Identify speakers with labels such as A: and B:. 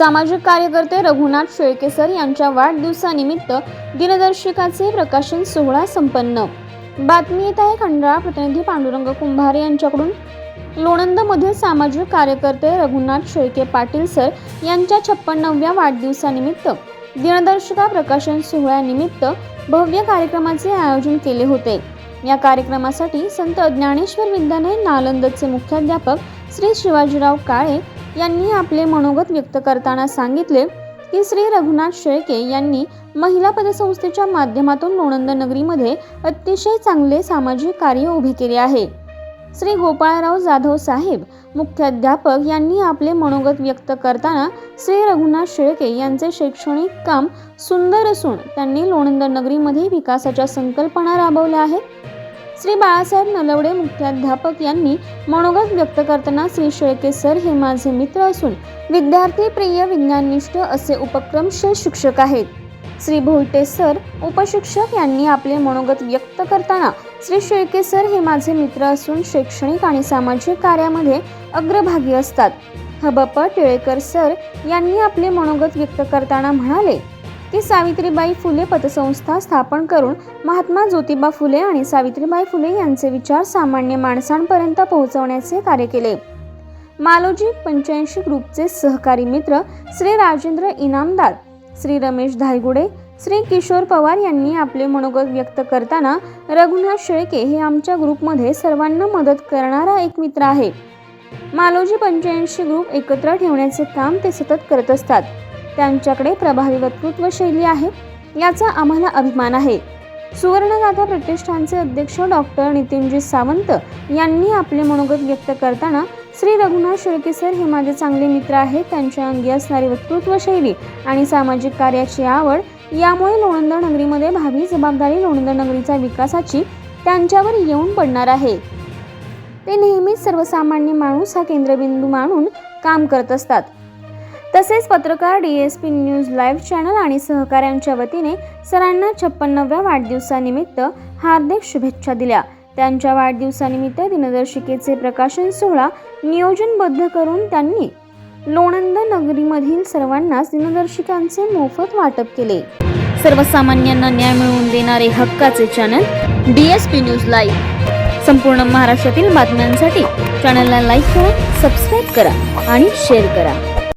A: सामाजिक कार्यकर्ते रघुनाथ शेळकेसर यांच्या वाढदिवसानिमित्त दिनदर्शिकाचे प्रकाशन सोहळा संपन्न. बातमी येत आहे खंडाळा प्रतिनिधी पांडुरंग कुंभार यांच्याकडून. लोणंदमधील सामाजिक कार्यकर्ते रघुनाथ शेळके पाटील सर यांच्या छप्पन्नव्या वाढदिवसानिमित्त दिनदर्शिका प्रकाशन सोहळ्यानिमित्त भव्य कार्यक्रमाचे आयोजन केले होते. या कार्यक्रमासाठी संत ज्ञानेश्वर विद्यालय नालंदचे मुख्याध्यापक श्री शिवाजीराव काळे यांनी आपले मनोगत व्यक्त करताना सांगितले की श्री रघुनाथ शेळके यांनी महिला पदसंस्थेच्या माध्यमातून लोणंद नगरीमध्ये अतिशय चांगले सामाजिक कार्य उभे केले आहे. श्री गोपाळराव जाधव साहेब मुख्याध्यापक यांनी आपले मनोगत व्यक्त करताना श्री रघुनाथ शेळके यांचे शैक्षणिक काम सुंदर असून त्यांनी लोणंद नगरीमध्ये विकासाच्या संकल्पना राबवल्या आहेत. श्री बाळासाहेब नलवडे मुख्याध्यापक यांनी मनोगत व्यक्त करताना श्री शेळके सर हे माझे मित्र असून विद्यार्थी प्रिय विज्ञाननिष्ठ असे उपक्रमशील शिक्षक आहेत. श्री भोलटे सर उपशिक्षक यांनी आपले मनोगत व्यक्त करताना श्री शेळके सर हे माझे मित्र असून शैक्षणिक आणि सामाजिक कार्यामध्ये अग्रभागी असतात. हबप टिळेकर सर यांनी आपले मनोगत व्यक्त करताना म्हणाले ती सावित्रीबाई फुले पतसंस्था स्थापन करून महात्मा ज्योतिबा फुले आणि सावित्रीबाई फुले यांचे विचार सामान्य माणसांपर्यंत पोहोचवण्याचे कार्य केले. मालोजी पंच्याऐंशी ग्रुपचे सहकारी मित्र श्री राजेंद्र इनामदार श्री रमेश धायगुडे श्री किशोर पवार यांनी आपले मनोगत व्यक्त करताना रघुनाथ शेळके हे आमच्या ग्रुपमध्ये सर्वांना मदत करणारा एक मित्र आहे. मालोजी पंच्याऐंशी ग्रुप एकत्र ठेवण्याचे काम ते सतत करत असतात. त्यांच्याकडे प्रभावी वक्तृत्व शैली आहे याचा आम्हाला अभिमान आहे. सुवर्णगाथा प्रतिष्ठानचे अध्यक्ष डॉक्टर नितीनजी सावंत यांनी आपले मनोगत व्यक्त करताना श्री रघुनाथ शेळके सर हे माझे चांगले मित्र आहेत त्यांच्या अंगी असणारी वक्तृत्व शैली आणि सामाजिक कार्याची आवड यामुळे लोणंद नगरीमध्ये भावी जबाबदारी लोणंद नगरीच्या विकासाची त्यांच्यावर येऊन पडणार आहे. ते नेहमीच सर्वसामान्य माणूस हा केंद्रबिंदू मानून काम करत असतात. तसेच पत्रकार D S P news live channel आणि सहकाऱ्यांच्या वतीने सरांना छप्पन्नव्या वाढदिवसानिमित्त हार्दिक शुभेच्छा दिल्या. त्यांच्या वाढदिवसानिमित्त दिनदर्शिकेचे प्रकाशन सोहळा नियोजनबद्ध करून त्यांनी लोणंद नगरीमधील सर्वांनाच दिनदर्शिकांचे मोफत वाटप केले. सर्वसामान्यांना न्याय मिळवून देणारे हक्काचे channel D S P news live संपूर्ण महाराष्ट्रातील बातम्यांसाठी चॅनलला लाईक करा सबस्क्राईब करा आणि शेअर करा.